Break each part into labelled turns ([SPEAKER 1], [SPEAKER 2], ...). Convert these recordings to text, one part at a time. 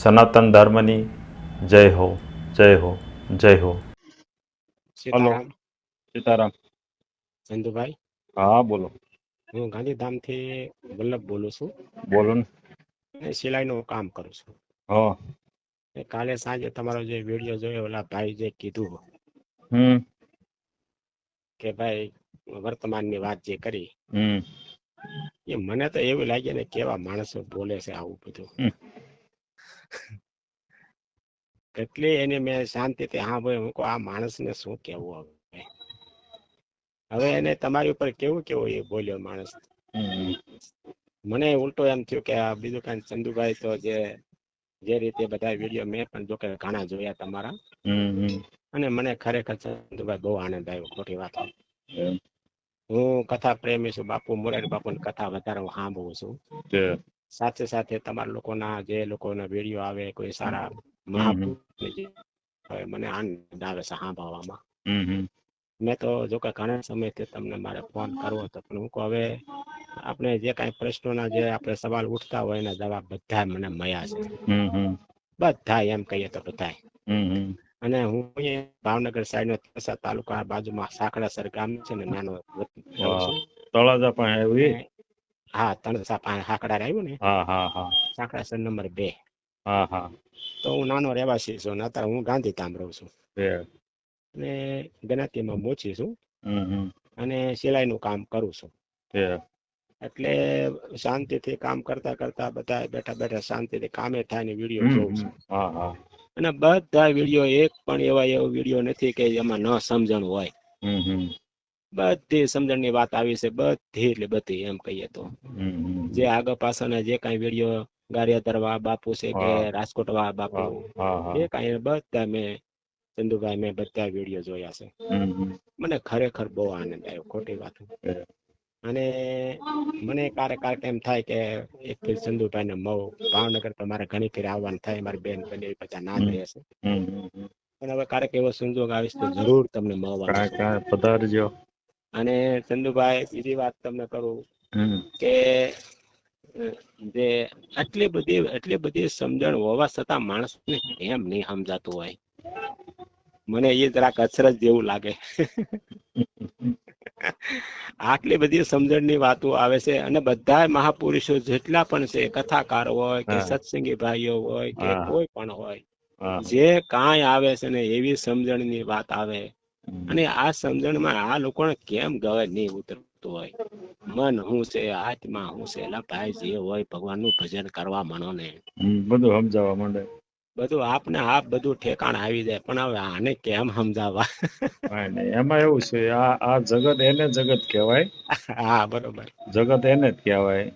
[SPEAKER 1] સનાતન ધર્મની જય હો જય હો જય હો.
[SPEAKER 2] સીતારામ
[SPEAKER 1] સીતારામ.
[SPEAKER 2] ચંદુભાઈ
[SPEAKER 1] હા બોલો.
[SPEAKER 2] હું ગાંધીધામથી વલ્લભ બોલું છું.
[SPEAKER 1] બોલો ને.
[SPEAKER 2] સિલાઈનું કામ કરું છું.
[SPEAKER 1] હા.
[SPEAKER 2] કાલે સાંજે તમારો જે વીડિયો જોયો ઓલા ભાઈ જે કીધું
[SPEAKER 1] હમ.
[SPEAKER 2] કે ભાઈ વર્તમાનની વાત જે કરી
[SPEAKER 1] હમ.
[SPEAKER 2] એ મને તો એવું લાગે ને કેવા માણસો બોલે છે આવું બધું.
[SPEAKER 1] હમ.
[SPEAKER 2] એને મેં શાંતિથી હા ભાઈ હું આ માણસને શું કેવું હવે હવે એને તમારી ઉપર કેવું કેવું એ બોલ્યો માણસ? મને ઉલટો એમ થયું કે આ બીજું કાંઈ ચંદુભાઈ તો જે જે રીતે બધા વીડિયો મેં પણ જોકે ઘણા જોયા તમારા. અને મને ખરેખર ચંદુભાઈ બહુ આનંદ આવ્યો ખોટી વાત હું કથા પ્રેમી છું બાપુ મોરારી બાપુની કથા વધારે હું સાંભળું છે. સાથે સાથે તમારા લોકોના જે લોકોના વીડિયો આવે કોઈ સારા મહાપુરુષ મને આનંદ આવે છે સાંભળવામાં. મેં તો જો કે ઘણા સમયથી તમને મારે ફોન કરવો હતો પણ હું હવે આપણે જે કાંઈ પ્રશ્નોના જે આપણે સવાલ ઉઠતા હોય એના જવાબ બધા મને મળ્યા છે. બધા એમ કહીએ તો બધા અને હું ભાવનગર સાઈડ નો તાલુકા બાજુમાં સાંકડાસર ગામ છે ને નાનો
[SPEAKER 1] તળાજા પણ આવી
[SPEAKER 2] હા તણસા પાસે હાકડા આવ્યું ને
[SPEAKER 1] હા હા
[SPEAKER 2] નંબર બે.
[SPEAKER 1] હા હા.
[SPEAKER 2] તો હું નાનો રહેવાસી છું ને અત્યારે હું ગાંધીધામ રહું છું. અને ગણાતીમાં મોચી છું અને સિલાઈનું કામ કરું છું. એટલે શાંતિથી કામ કરતા કરતા બધા બેઠા બેઠા શાંતિથી કામે થાય ને વીડિયો જોઉં છું.
[SPEAKER 1] હા હા.
[SPEAKER 2] અને બધા વીડિયો એક પણ એવા એવો વીડિયો નથી કે એમાં ન સમજણ હોય. બધી સમજણની વાત આવી છે બધી એટલે બધી એમ કહીએ તો. જે આગળ પાછળના જે કાંઈ વીડિયો ગારિયાદરવા બાપુ છે કે
[SPEAKER 1] રાજકોટ
[SPEAKER 2] રાજકોટવા બાપુ. જે કાંઈ બધા મેં ચંદુભાઈ મેં બધા વીડિયો જોયા છે. મને ખરેખર બહુ આનંદ આવ્યો ખોટી વાત. અને મને ક્યારેક ક્યારેક એમ થાય કે એક ફેર ચંદુભાઈ ને મઉ ભાવનગર તો મારે ઘણી ફેર આવવાનું થાય મારી બેન બને બધા ના
[SPEAKER 1] થઈ હશે.
[SPEAKER 2] પણ હવે ક્યારેક એવો સંજોગ આવીશ તો જરૂર તમને
[SPEAKER 1] કાંઈ પધારજો.
[SPEAKER 2] અને ચંદુભાઈ બીજી વાત તમને કરું કે જે આટલી બધી આટલી બધી સમજણ હોવા છતાં માણસને એમ નહીં સમજાતું હોય મને એ જરાક અચરજ જેવું લાગે આટલી બધી સમજણની વાતો આવે છે અને બધા મહાપુરુષો જેટલા પણ છે કથાકાર હોય કે. સત્સંગી ભાઈઓ હોય કે કોઈ પણ હોય જે કાંઈ આવે છે ને એવી સમજણની વાત આવે. અને આ સમજણમાં આ લોકોને કેમ ગવે નહીં ઉતરતું હોય? મન હું છે આત્મા હું છે એલા ભાઈ જે હોય ભગવાનનું ભજન કરવા મનો ને.
[SPEAKER 1] બધું સમજાવવા માંડે.
[SPEAKER 2] બધું આપને આપ બધું ઠેકાણ આવી જાય પણ હવે આને કેમ સમજાવવા?
[SPEAKER 1] એમાં એવું છે આ આ જગત એને જગત કહેવાય.
[SPEAKER 2] હા બરોબર.
[SPEAKER 1] જગત એને જ કહેવાય.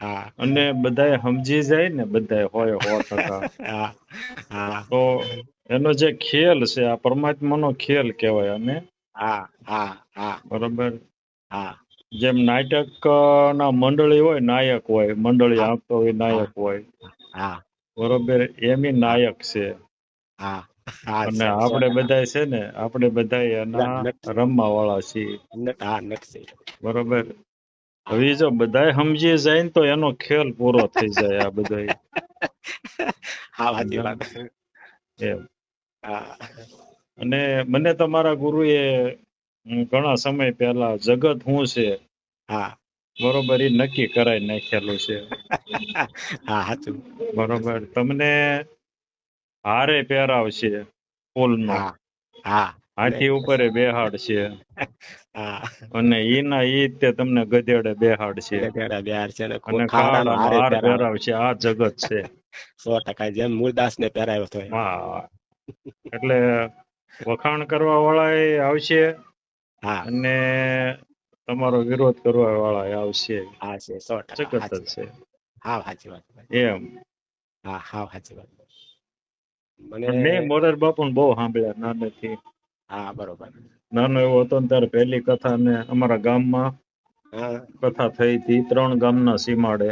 [SPEAKER 2] હા.
[SPEAKER 1] અને બધાય સમજી જાય ને બધાય હોય હો ટકા
[SPEAKER 2] હા
[SPEAKER 1] તો એનો જે ખેલ છે આ પરમાત્માનો ખેલ કહેવાય અને
[SPEAKER 2] હા હા હા.
[SPEAKER 1] બરોબર?
[SPEAKER 2] હા.
[SPEAKER 1] જેમ નાટક ના મંડળી હોય નાયક હોય મંડળી આપતો હોય નાયક હોય.
[SPEAKER 2] હા.
[SPEAKER 1] બરોબર? એમી નાયક છે.
[SPEAKER 2] હા.
[SPEAKER 1] અને આપણે. બધાય છે ને આપણે બધાય એના રમવા વાળા છીએ. બરોબર? હવે જો બધાય સમજી જાય ને તો એનો ખેલ પૂરો થઈ જાય આ બધાય.
[SPEAKER 2] હા સાચી વાત.
[SPEAKER 1] એમ. અને મને તમારા ગુરુએ ઘણા સમય પહેલા જગત શું છે
[SPEAKER 2] હા.
[SPEAKER 1] બરોબર એ નક્કી કરાઈ નાખેલું છે.
[SPEAKER 2] હા સાચું.
[SPEAKER 1] બરોબર. તમને હારે પહેરાવશે ફૂલનો.
[SPEAKER 2] હા હા.
[SPEAKER 1] હાથી ઉપર બેહાડશે
[SPEAKER 2] હા.
[SPEAKER 1] અને ઈના ઈ તે તમને ગધેડે
[SPEAKER 2] બે હાડ છે
[SPEAKER 1] અને
[SPEAKER 2] હાર
[SPEAKER 1] પહેરાવશે આ જગત છે.
[SPEAKER 2] સો ટકા જેમ મૂળદાસ ને પહેરાવ્યો હતો
[SPEAKER 1] હા એટલે વખાણ કરવા વાળા આવશે
[SPEAKER 2] હા.
[SPEAKER 1] અને તમારો વિરોધ કરવા વાળા આવશે.
[SPEAKER 2] હા છે સો ટકા.
[SPEAKER 1] જગત છે.
[SPEAKER 2] હા સાચી વાત.
[SPEAKER 1] એમ.
[SPEAKER 2] હા હા સાચી વાત. મને
[SPEAKER 1] મેં મોરાર બાપુ બહુ સાંભળ્યા નાનેથી.
[SPEAKER 2] હા બરોબર.
[SPEAKER 1] નાનો એવો હતો ને ત્યારે પહેલી કથા ને અમારા ગામમાં કથા થઈ હતી ત્રણ ગામના સીમાડે.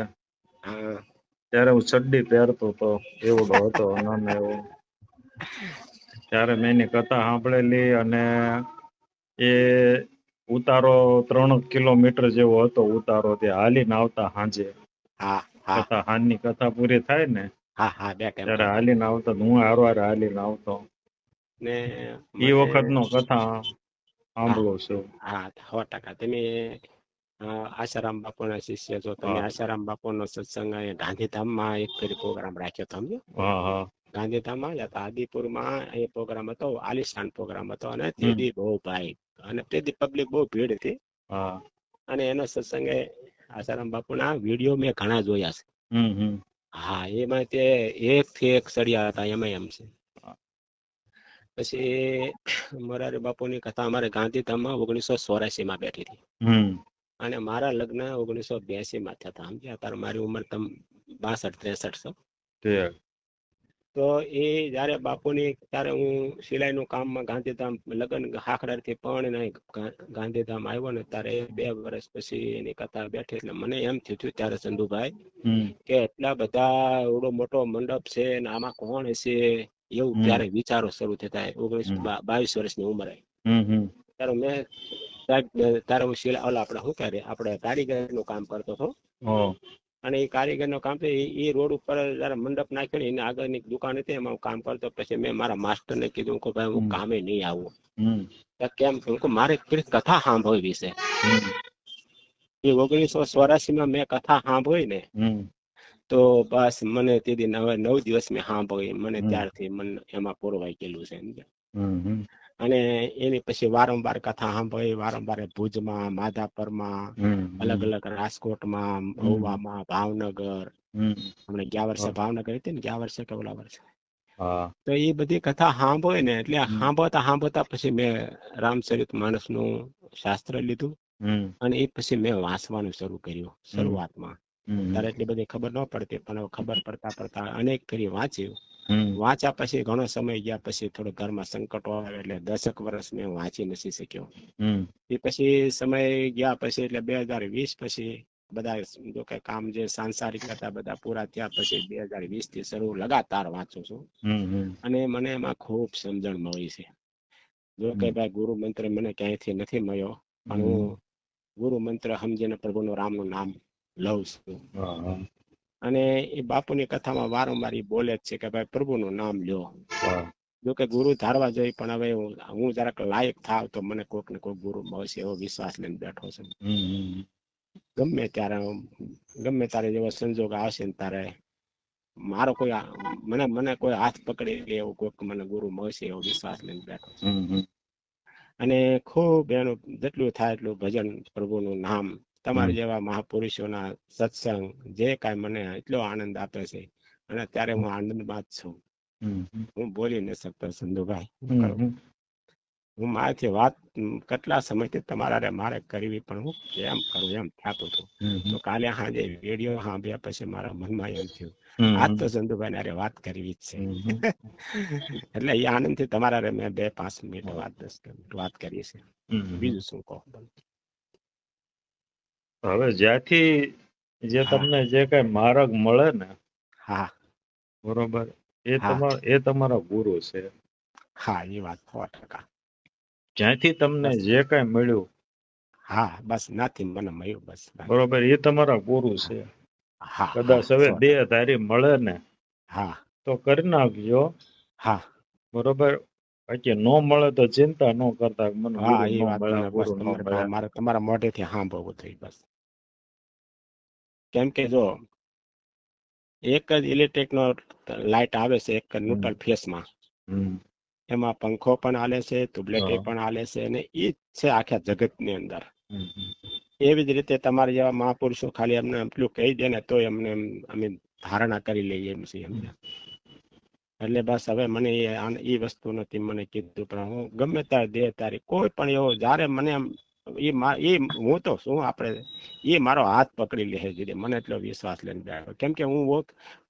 [SPEAKER 1] ત્યારે હું ચડ્ડી પહેરતો હતો એવડો હતો નાનો એવો. ત્યારે મેં એની કથા સાંભળેલી અને એ ઉતારો ત્રણ કિલોમીટર જેવો હતો ઉતારો તે હાલીને આવતા સાંજે.
[SPEAKER 2] હા હા.
[SPEAKER 1] કથા હાનની કથા પૂરી થાય ને ત્યારે હાલીને આવતો હું હારો હારે હાલીને આવતો.
[SPEAKER 2] ને
[SPEAKER 1] એ વખતનો કથા સાંભળો છો.
[SPEAKER 2] હા સો ટકા. તમે આશારામ બાપુના શિષ્ય છો. તમે આશારામ બાપુનો સત્સંગ ગાંધીધામમાં એક ફેરી પ્રોગ્રામ રાખ્યો હતો સમજો? ગાંધીધામમાં જ હતા. આદિપુરમાં એ પ્રોગ્રામ હતો આલિશાન પ્રોગ્રામ હતો અને તે દી બહુ ભાઈ. અને તે દી પબ્લિક બહુ ભીડ હતી. અને એનો સત્સંગે આશારામ બાપુના વીડિયો મેં ઘણા જોયા છે. હા એમાં તે એક થી એક સળિયા હતા એમાં એમ છે. પછી મોરારી બાપુની કથા અમારે ગાંધીધામમાં ઓગણીસો ચોરાશી માં બેઠી હતી. અને મારા લગ્ન ઓગણીસો બ્યાસી માં થયા હતા સમજ્યા? ત્યારે મારી ઉંમર તમ બાસઠ ત્રેસઠ છે. તો. એ જયારે બાપુની ત્યારે હું સિલાઈનું કામમાં ગાંધીધામ લગ્ન હાકડાથી પણ ગાંધીધામ આવ્યો ને ત્યારે બે વર્ષ પછી એની કથા બેઠી એટલે મને એમ થયું હતું ત્યારે ચંદુભાઈ કે એટલા બધા એવડો મોટો મંડપ છે ને આમાં કોણ હશે? એવું ત્યારે વિચારો શરૂ થતા ઓગણીસ બાવીસ વર્ષની ઉંમરે. ત્યારે મેં ત્યારે હું શિલા ઓલા આપણે શું કરે આપણે કારીગરનું કામ કરતો હતો. અને એ કારીગરનું કામ એ રોડ ઉપર જયારે મંડપ નાખ્યો ને એની આગળની દુકાન હતી એમાં હું કામ કરતો. પછી મેં મારા માસ્ટરને કીધું કે ભાઈ હું કામે નહીં આવું. કેમ? કે મારે કથા સાંભળવી છે? એ ઓગણીસો ચોરાસી માં મેં કથા સાંભળી ને તો બસ મને તે દિન હવે નવ દિવસ મેં સાંભળી મને ત્યારથી મન એમાં પુરવાઈ ગયેલું છે અને એની પછી વારંવાર કથા સાંભળી વારંવાર ભુજમાં માધાપરમાં અલગ અલગ રાજકોટમાં મહુવામાં ભાવનગર.
[SPEAKER 1] હમ.
[SPEAKER 2] હમણાં ગયા વર્ષે ભાવનગર હતી ને ગયા વર્ષે કે ઓલા વર્ષે. તો એ બધી કથા સાંભળી ને એટલે. સાંભળતા સાંભળતા પછી મેં રામચરિત માણસનું શાસ્ત્ર લીધું. અને એ પછી મેં વાંચવાનું શરૂ કર્યું શરૂઆતમાં. ત્યારે એટલી બધી ખબર ન પડતી પણ ખબર પડતા પડતા અનેક ફેરી વાંચ્યું. વાંચ્યા પછી ઘણો સમય ગયા પછી થોડો ઘરમાં સંકટો આવે એટલે દસક વર્ષ મેં વાંચી નથી શક્યો. એ પછી સમય ગયા પછી એટલે બે હજાર વીસ પછી બધા જો કે કામ જે સાંસારિક હતા બધા પૂરા થયા પછી બે હજાર વીસથી શરૂ લગાતાર વાંચું છું. અને મને એમાં ખૂબ સમજણ મળી છે. જો કે ભાઈ ગુરુ મંત્ર મને ક્યાંયથી નથી મળ્યો પણ હું ગુરુ મંત્ર સમજીને પ્રભુનું રામનું નામ લઉં છું. અને એ બાપુની કથામાં વારંવાર એ બોલે જ છે કે ભાઈ પ્રભુનું નામ લ્યો. જો કે ગુરુ ધારવા જોઈએ પણ હવે હું જરાક લાયક થાવ તો મને કોઈક ને કોઈક ગુરુ મળશે એવો વિશ્વાસ લઈને બેઠો છું. ગમે ત્યારે ગમે ત્યારે જેવો સંજોગ આવશે ને ત્યારે મારો કોઈ મને મને કોઈ હાથ પકડી લે એવું કોઈક મને ગુરુ મળશે એવો વિશ્વાસ લઈને બેઠો અને ખૂબ એનું જેટલું થાય એટલું ભજન પ્રભુનું નામ તમારા જેવા મહાપુરુષોના સત્સંગ જે કાંઈ મને એટલો આનંદ આપે છે અને અત્યારે હું આનંદમાં જ છું. હું બોલી ન શકતો સંધુભાઈ હું મારાથી વાત કેટલા સમયથી તમારા મારે કરવી પણ હું એમ કરું એમ થતું હતું. તો કાલે સાંજે વીડિયો સાંભળ્યા પછી મારા મનમાં એમ થયું આજ તો સંધુભાઈ અરે વાત કરવી જ છે. એટલે એ આનંદથી તમારા મેં બે પાંચ મિનિટ વાત દસ મિનિટ વાત કરી છે. બીજું શું કહો?
[SPEAKER 1] હવે જ્યાંથી જે
[SPEAKER 2] હા.
[SPEAKER 1] તમને જે કઈ માર્ગ મળે ને
[SPEAKER 2] હા.
[SPEAKER 1] બરોબર એ
[SPEAKER 2] હા.
[SPEAKER 1] તમારા એ તમારો ગુરુ છે.
[SPEAKER 2] હા એ વાત સો ટકા.
[SPEAKER 1] જ્યાંથી તમને જે કઈ મળ્યું.
[SPEAKER 2] હા બસ નાથી મને મળ્યું બસ.
[SPEAKER 1] બરોબર એ તમારા ગુરુ છે.
[SPEAKER 2] હા
[SPEAKER 1] કદાચ
[SPEAKER 2] હા,
[SPEAKER 1] હવે
[SPEAKER 2] સો
[SPEAKER 1] બે ધારી મળે ને
[SPEAKER 2] હા.
[SPEAKER 1] તો કરી નાખજો.
[SPEAKER 2] હા.
[SPEAKER 1] બરોબર બાકી નો મળે તો ચિંતા ન કરતા મને
[SPEAKER 2] હા એ વાત
[SPEAKER 1] નો
[SPEAKER 2] મારે તમારા મોઢેથી સાંભળવું થઈ બસ. કેમ કે જો એક જ ઇલેક્ટ્રિક નો લાઇટ આવે છે એક ન્યુટ્રલ ફેસમાં એમાં પંખો પણ હાલે છે ટ્યુબલાઇટ પણ હાલે છે અને એ જ છે આખા જગતની અંદર.
[SPEAKER 1] હમ હમ.
[SPEAKER 2] એવી જ રીતે તમારા જેવા મહાપુરુષો ખાલી અમને પેલું કહી દે ને તોય અમને અમે ધારણા કરી લઈએ એમ છીએ અમને. એટલે બસ હવે મને એ એ વસ્તુ નથી મને કીધું. પણ હું ગમે ત્યારે દેહ તારી કોઈ પણ એવો જ્યારે મને એ એ હું તો શું આપણે એ મારો હાથ પકડી લે છે મને એટલો વિશ્વાસ લઈને બેઠો. કેમ કે હું વોક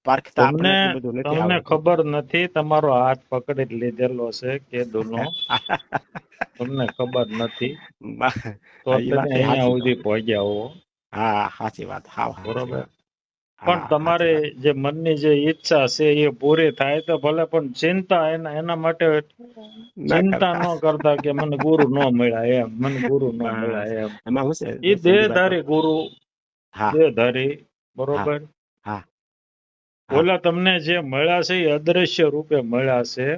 [SPEAKER 2] પારખતા આપણે બધું નથી
[SPEAKER 1] તમને ખબર નથી તમારો હાથ પકડી લીધેલો છે કે દોનો? તમને ખબર નથી. તો તમે અહીંયા સુધી પહોંચ્યા હો.
[SPEAKER 2] હા સાચી વાત. હા
[SPEAKER 1] બરોબર. પણ તમારે. જે મનની જે ઈચ્છા છે એ પૂરી થાય તો ભલે પણ ચિંતા એના એના માટે ચિંતા ન કરતા કે મને ગુરુ ન મળ્યા એમ મને ગુરુ ન મળ્યા એમ.
[SPEAKER 2] એમાં શું છે?
[SPEAKER 1] એ દેહધારી ગુરુ દેહધારી બરોબર?
[SPEAKER 2] હા. હા.
[SPEAKER 1] ઓલા તમને જે મળ્યા છે એ અદ્રશ્ય રૂપે મળ્યા છે.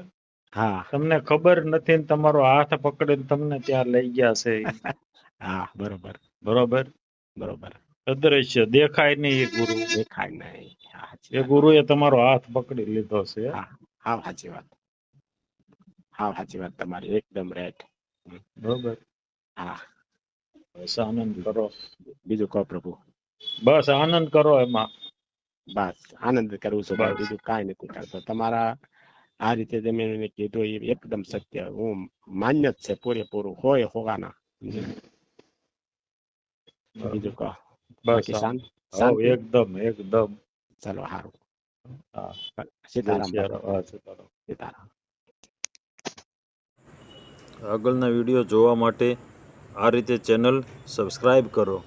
[SPEAKER 2] હા.
[SPEAKER 1] તમને ખબર નથી ને તમારો હાથ પકડીને તમને ત્યાં લઈ ગયા છે
[SPEAKER 2] હા બરોબર.
[SPEAKER 1] બરોબર?
[SPEAKER 2] બરોબર.
[SPEAKER 1] અદ્રશ્ય દેખાય નહીં એ ગુરુ.
[SPEAKER 2] દેખાય નહીં.
[SPEAKER 1] એ ગુરુએ તમારો હાથ પકડી લીધો છે.
[SPEAKER 2] હા સાચી વાત. હા સાચી વાત. તમારી એકદમ રાઈટ
[SPEAKER 1] બરોબર.
[SPEAKER 2] હા.
[SPEAKER 1] બસ આનંદ કરો.
[SPEAKER 2] બીજું કહો પ્રભુ.
[SPEAKER 1] બસ આનંદ કરો એમાં.
[SPEAKER 2] બસ આનંદ કરવું છું. બીજું કાંઈ નથી કરતો. તમારા આ રીતે તમે એને કીધું એ એકદમ સત્ય. હું માન્ય જ છે પૂરેપૂરું. હોય હોવાના. બીજું કહો.
[SPEAKER 1] બસ? એકદમ એકદમ
[SPEAKER 2] ચાલો સારું
[SPEAKER 1] આગળના વીડિયો જોવા માટે આ રીતે ચેનલ સબસ્ક્રાઇબ કરો.